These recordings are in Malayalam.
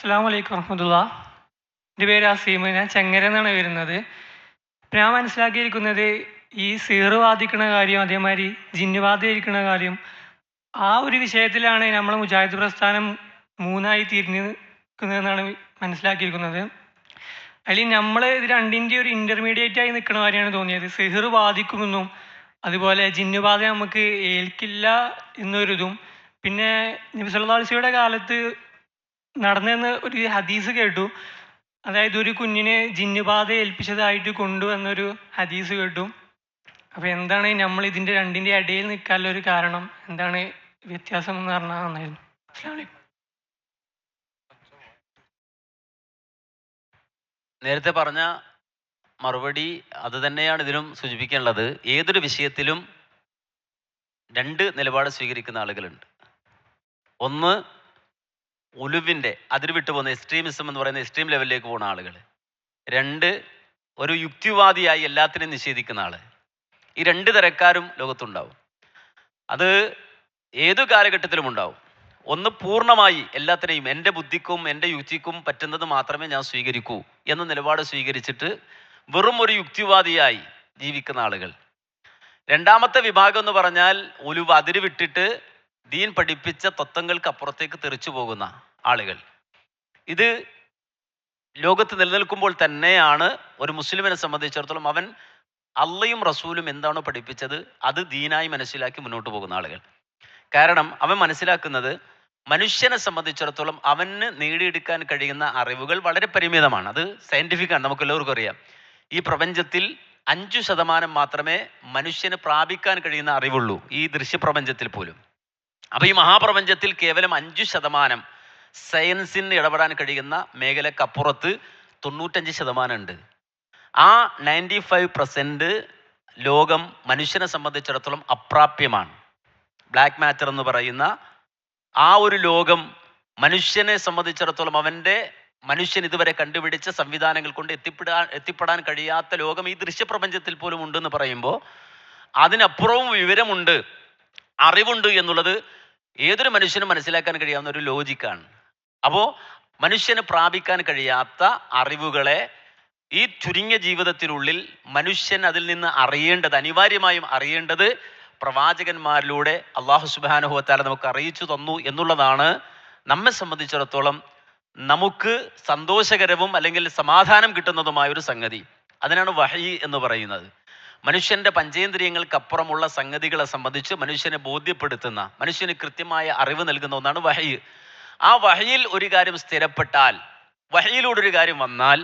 അസ്സാം വലൈക്കും വറഹമുല്ല എന്റെ പേര് അസീം ഞാൻ ചെങ്ങര എന്നാണ് വരുന്നത്. ഞാൻ മനസ്സിലാക്കിയിരിക്കുന്നത് ഈ സീറ് വാദിക്കുന്ന കാര്യം അതേമാതിരി ജിന്ന് ബാധിക്കുന്ന കാര്യം ആ ഒരു വിഷയത്തിലാണ് നമ്മൾ മുജാഹിദ് പ്രസ്ഥാനം മൂന്നായി തിരിഞ്ഞെന്നാണ് മനസ്സിലാക്കിയിരിക്കുന്നത്. അതിൽ നമ്മൾ ഇത് രണ്ടിന്റെ ഒരു ഇന്റർമീഡിയറ്റ് ആയി നിൽക്കുന്ന കാര്യമാണ് തോന്നിയത്. സിഹിർ ബാധിക്കുമെന്നും അതുപോലെ ജിന്നുബാധ നമുക്ക് ഏൽക്കില്ല എന്നൊരിതും. പിന്നെ നബി സല്ലല്ലാഹു അലൈഹി വസല്ലമയുടെ കാലത്ത് നടന്നെന്ന് ഒരു ഹദീസ് കേട്ടു. അതായത് ഒരു കുഞ്ഞിനെ ജിന്നുബാധ ഏൽപ്പിച്ചതായിട്ട് കൊണ്ടുവന്നൊരു ഹദീസ് കേട്ടു. അപ്പോൾ എന്താണ് നമ്മൾ ഇതിന്റെ രണ്ടിന്റെ ഇടയിൽ നിൽക്കാനുള്ള ഒരു കാരണം? എന്താണ് വ്യത്യാസം എന്ന് പറഞ്ഞാൽ നന്നായിരുന്നു നേരത്തെ പറഞ്ഞ മറുപടി അത് തന്നെയാണ് ഇതിലും സൂചിപ്പിക്കാനുള്ളത് ഏതൊരു വിഷയത്തിലും രണ്ട് നിലപാട് സ്വീകരിക്കുന്ന ആളുകളുണ്ട്. ഒന്ന് ഉലുവിന്റെ അതിര് വിട്ടു പോകുന്ന എക്സ്ട്രീമിസം എന്ന് പറയുന്ന എക്സ്ട്രീം ലെവലിലേക്ക് പോകുന്ന ആളുകൾ രണ്ട് ഒരു യുക്തിവാദിയായി എല്ലാത്തിനെയും നിഷേധിക്കുന്ന ആൾ. ഈ രണ്ട് തരക്കാരും ലോകത്തുണ്ടാവും. അത് ഏത് കാലഘട്ടത്തിലും ഉണ്ടാവും. ഒന്ന് പൂർണമായി എല്ലാത്തിനെയും എന്റെ ബുദ്ധിക്കും എന്റെ യുക്തിക്കും പറ്റുന്നത് മാത്രമേ ഞാൻ സ്വീകരിക്കൂ എന്ന നിലപാട് സ്വീകരിച്ചിട്ട് വെറും ഒരു യുക്തിവാദിയായി ജീവിക്കുന്ന ആളുകൾ. രണ്ടാമത്തെ വിഭാഗം എന്ന് പറഞ്ഞാൽ ഒരു അതിര് വിട്ടിട്ട് ദീൻ പഠിപ്പിച്ച തത്വങ്ങൾക്ക് അപ്പുറത്തേക്ക് തെറിച്ചു പോകുന്ന ആളുകൾ. ഇത് ലോകത്ത് നിലനിൽക്കുമ്പോൾ തന്നെയാണ് ഒരു മുസ്ലിമിനെ സംബന്ധിച്ചിടത്തോളം അവൻ അള്ളയും റസൂലും എന്താണോ പഠിപ്പിച്ചത് അത് ദീനായി മനസ്സിലാക്കി മുന്നോട്ട് പോകുന്ന ആളുകൾ. കാരണം അവൻ മനസ്സിലാക്കുന്നത് മനുഷ്യനെ സംബന്ധിച്ചിടത്തോളം അവന് നേടിയെടുക്കാൻ കഴിയുന്ന അറിവുകൾ വളരെ പരിമിതമാണ്. അത് സയന്റിഫിക് ആണ് നമുക്ക് എല്ലാവർക്കും അറിയാം. ഈ പ്രപഞ്ചത്തിൽ അഞ്ചു ശതമാനം മാത്രമേ മനുഷ്യന് പ്രാപിക്കാൻ കഴിയുന്ന അറിവുള്ളൂ ഈ ദൃശ്യപ്രപഞ്ചത്തിൽ പോലും. അപ്പൊ ഈ മഹാപ്രപഞ്ചത്തിൽ കേവലം അഞ്ചു ശതമാനം സയൻസിന് ഇടപെടാൻ കഴിയുന്ന മേഖലക്കപ്പുറത്ത് തൊണ്ണൂറ്റഞ്ച് ശതമാനം ഉണ്ട് ആ നയന്റി ഫൈവ് പെർസെന്റ് ലോകം മനുഷ്യനെ സംബന്ധിച്ചിടത്തോളം അപ്രാപ്യമാണ്. ബ്ലാക്ക് മാറ്റർ എന്ന് പറയുന്ന ആ ഒരു ലോകം മനുഷ്യനെ സംബന്ധിച്ചിടത്തോളം അവന്റെ മനുഷ്യൻ ഇതുവരെ കണ്ടുപിടിച്ച സംവിധാനങ്ങൾ കൊണ്ട് എത്തിപ്പെടാൻ എത്തിപ്പെടാൻ കഴിയാത്ത ലോകം ഈ ദൃശ്യപ്രപഞ്ചത്തിൽ പോലും ഉണ്ടെന്ന് പറയുമ്പോൾ അതിനപ്പുറവും വിവരമുണ്ട് അറിവുണ്ട് എന്നുള്ളത് ഏതൊരു മനുഷ്യനും മനസ്സിലാക്കാൻ കഴിയാവുന്ന ഒരു ലോജിക്കാണ് അപ്പോൾ മനുഷ്യന് പ്രാപിക്കാൻ കഴിയാത്ത അറിവുകളെ ഈ ചുരുങ്ങിയ ജീവിതത്തിനുള്ളിൽ മനുഷ്യൻ അതിൽ നിന്ന് അറിയേണ്ടത് അനിവാര്യമായും അറിയേണ്ടത് പ്രവാചകന്മാരിലൂടെ അള്ളാഹു സുബാനുഭവത്താല നമുക്ക് അറിയിച്ചു തന്നു എന്നുള്ളതാണ് നമ്മെ സംബന്ധിച്ചിടത്തോളം നമുക്ക് സന്തോഷകരവും അല്ലെങ്കിൽ സമാധാനം കിട്ടുന്നതുമായ ഒരു സംഗതി. അതിനാണ് വഹയി എന്ന് പറയുന്നത്. മനുഷ്യന്റെ പഞ്ചേന്ദ്രിയങ്ങൾക്കപ്പുറമുള്ള സംഗതികളെ സംബന്ധിച്ച് മനുഷ്യനെ ബോധ്യപ്പെടുത്തുന്ന മനുഷ്യന് കൃത്യമായ അറിവ് നൽകുന്ന ഒന്നാണ് വഹയ്. ആ വഹയിൽ ഒരു കാര്യം സ്ഥിരപ്പെട്ടാൽ വഹയിലൂടെ ഒരു കാര്യം വന്നാൽ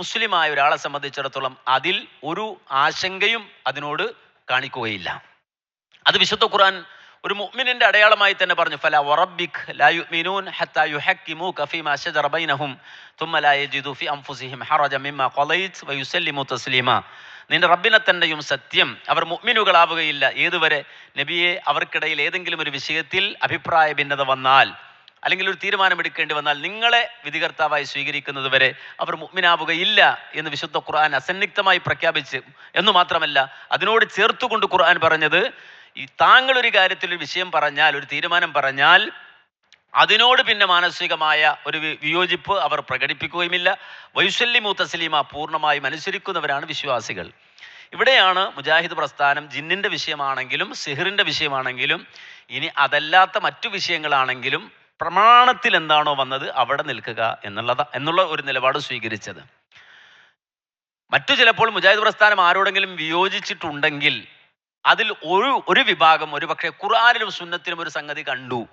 മുസ്ലിമായ ഒരാളെ സംബന്ധിച്ചിടത്തോളം അതിൽ ഒരു ആശങ്കയും അതിനോട് കാണിക്കുകയില്ല. അത് വിശുദ്ധ ഖുർആൻ ഒരു മുഅ്മിനിന്റെ അടയാളമായി തന്നെ പറഞ്ഞു ഫല വറബ്ബിക് ലാ യുഅ്മിനൂൻ ഹത്താ യുഹക്കിമൂക ഫീമാ ശജറ ബൈനഹും തുമ്മ ലാ യജിദു ഫി അൻഫുസിഹിം ഹറജ മിമ്മാ ഖളൈത് വയുസല്ലിമു തസ്ലീമ. നിന്റെ റബ്ബിനെ തന്നെയും സത്യം അവർ മുഗ്മിനുകളാവുകയില്ല ഏതുവരെ നബിയെ അവർക്കിടയിൽ ഏതെങ്കിലും ഒരു വിഷയത്തിൽ അഭിപ്രായ ഭിന്നത വന്നാൽ അല്ലെങ്കിൽ ഒരു തീരുമാനമെടുക്കേണ്ടി വന്നാൽ നിങ്ങളെ വിധികർത്താവായി സ്വീകരിക്കുന്നത് വരെ അവർ മുഗ്മിനാവുകയില്ല എന്ന് വിശുദ്ധ ഖുർആൻ അസന്നിഗ്ധമായി പ്രഖ്യാപിച്ച്. എന്ന് മാത്രമല്ല അതിനോട് ചേർത്തുകൊണ്ട് ഖുർആൻ പറഞ്ഞത് ഈ താങ്കൾ ഒരു കാര്യത്തിൽ ഒരു വിഷയം പറഞ്ഞാൽ ഒരു തീരുമാനം പറഞ്ഞാൽ അതിനോട് പിന്നെ മാനസികമായ ഒരു വിയോജിപ്പ് അവർ പ്രകടിപ്പിക്കുകയുമില്ല. വൈശല്യമു തസ്ലീമ പൂർണമായും അനുസരിക്കുന്നവരാണ് വിശ്വാസികൾ. ഇവിടെയാണ് മുജാഹിദ് പ്രസ്ഥാനം ജിന്നിന്റെ വിഷയമാണെങ്കിലും സിഹിറിന്റെ വിഷയമാണെങ്കിലും ഇനി അതല്ലാത്ത മറ്റു വിഷയങ്ങളാണെങ്കിലും പ്രമാണത്തിൽ എന്താണോ വന്നത് അവിടെ നിൽക്കുക എന്നുള്ളത് എന്നുള്ള ഒരു നിലപാട് സ്വീകരിച്ചത്. മറ്റു ചിലപ്പോൾ മുജാഹിദ് പ്രസ്ഥാനം ആരോടെങ്കിലും വിയോജിച്ചിട്ടുണ്ടെങ്കിൽ അതിൽ ഒരു ഒരു വിഭാഗം ഒരു പക്ഷേ ഖുർആാനിലും സുന്നത്തിലും ഒരു സംഗതി കണ്ടു.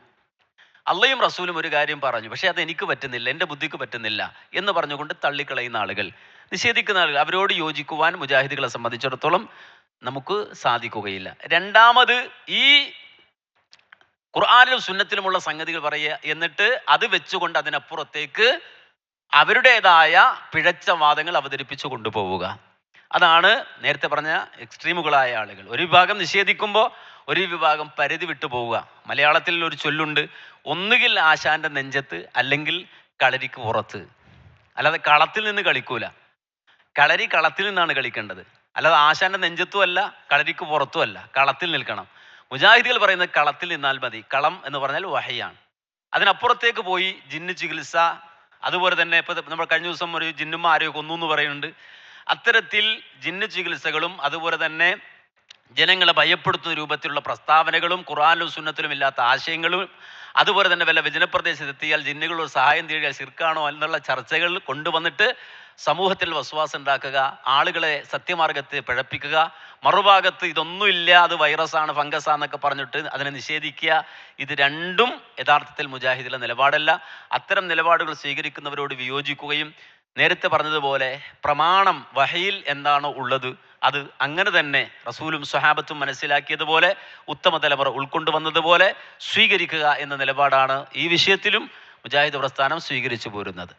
അള്ളയും റസൂലും ഒരു കാര്യം പറഞ്ഞു പക്ഷേ അത് എനിക്ക് പറ്റുന്നില്ല എന്റെ ബുദ്ധിക്ക് പറ്റുന്നില്ല എന്ന് പറഞ്ഞുകൊണ്ട് തള്ളിക്കളയുന്ന ആളുകൾ. നിഷേധിക്കുന്ന ആളുകൾ അവരോട് യോജിക്കുവാൻ മുജാഹിദുകളെ സംബന്ധിച്ചിടത്തോളം നമുക്ക് സാധിക്കുകയില്ല. രണ്ടാമത് ഈ ഖുർആാനിലും സുന്നത്തിലുമുള്ള സംഗതികൾ പറയുക എന്നിട്ട് അത് വെച്ചുകൊണ്ട് അതിനപ്പുറത്തേക്ക് അവരുടേതായ പിഴച്ച വാദങ്ങൾ അവതരിപ്പിച്ചു കൊണ്ടുപോവുക. അതാണ് നേരത്തെ പറഞ്ഞ എക്സ്ട്രീമുകളായ ആളുകൾ. ഒരു വിഭാഗം നിഷേധിക്കുമ്പോൾ ഒരു വിഭാഗം പരിധി വിട്ടു പോവുക. മലയാളത്തിൽ ഒരു ചൊല്ലുണ്ട് ഒന്നുകിൽ ആശാന്റെ നെഞ്ചത്ത് അല്ലെങ്കിൽ കളരിക്ക് പുറത്ത്. അല്ലാതെ കളത്തിൽ നിന്ന് കളിക്കൂല. കളരി കളത്തിൽ നിന്നാണ് കളിക്കേണ്ടത്. അല്ലാതെ ആശാന്റെ നെഞ്ചത്തും അല്ല കളരിക്ക് പുറത്തും അല്ല കളത്തിൽ നിൽക്കണം. മുജാഹിദികൾ പറയുന്നത് കളത്തിൽ നിന്നാൽ മതി. കളം എന്ന് പറഞ്ഞാൽ വഹയാണ്. അതിനപ്പുറത്തേക്ക് പോയി ജിന്ന് ചികിത്സ അതുപോലെ തന്നെ ഇപ്പോൾ നമ്മൾ കഴിഞ്ഞ ദിവസം ഒരു ജിന്നുമ്മ ആരെയൊക്കെ എന്ന് പറയുന്നുണ്ട്. അത്തരത്തിൽ ജിന്ന് ചികിത്സകളും അതുപോലെ തന്നെ ജനങ്ങളെ ഭയപ്പെടുത്തുന്ന രൂപത്തിലുള്ള പ്രസ്താവനകളും ഖുറാനിലും സുന്നത്തിലും ഇല്ലാത്ത ആശയങ്ങളും അതുപോലെ തന്നെ വല്ല വിജനപ്രദേശത്ത് എത്തിയാൽ ജിന്നുകളോട് സഹായം തേടിയാൽ ശിർക്കാണോ എന്നുള്ള ചർച്ചകൾ കൊണ്ടുവന്നിട്ട് സമൂഹത്തിൽ വസ്വാസം ഉണ്ടാക്കുക ആളുകളെ സത്യമാർഗത്തെ പിഴപ്പിക്കുക മറുഭാഗത്ത് ഇതൊന്നുമില്ല അത് വൈറസാണ് ഫംഗസാന്നൊക്കെ പറഞ്ഞിട്ട് അതിനെ നിഷേധിക്കുക ഇത് രണ്ടും യഥാർത്ഥത്തിൽ മുജാഹിദിലെ നിലപാടല്ല. അത്തരം നിലപാടുകൾ സ്വീകരിക്കുന്നവരോട് വിയോജിക്കുകയും നേരത്തെ പറഞ്ഞതുപോലെ പ്രമാണം വഹയിൽ എന്താണോ ഉള്ളത്? അത് അങ്ങനെ തന്നെ റസൂലും സ്വഹാബത്തും മനസ്സിലാക്കിയതുപോലെ ഉത്തമ തലമുറ ഉൾക്കൊണ്ടുവന്നതുപോലെ സ്വീകരിക്കുക എന്ന നിലപാടാണ് ഈ വിഷയത്തിലും മുജാഹിദ് പ്രസ്ഥാനം സ്വീകരിച്ചു പോരുന്നത്.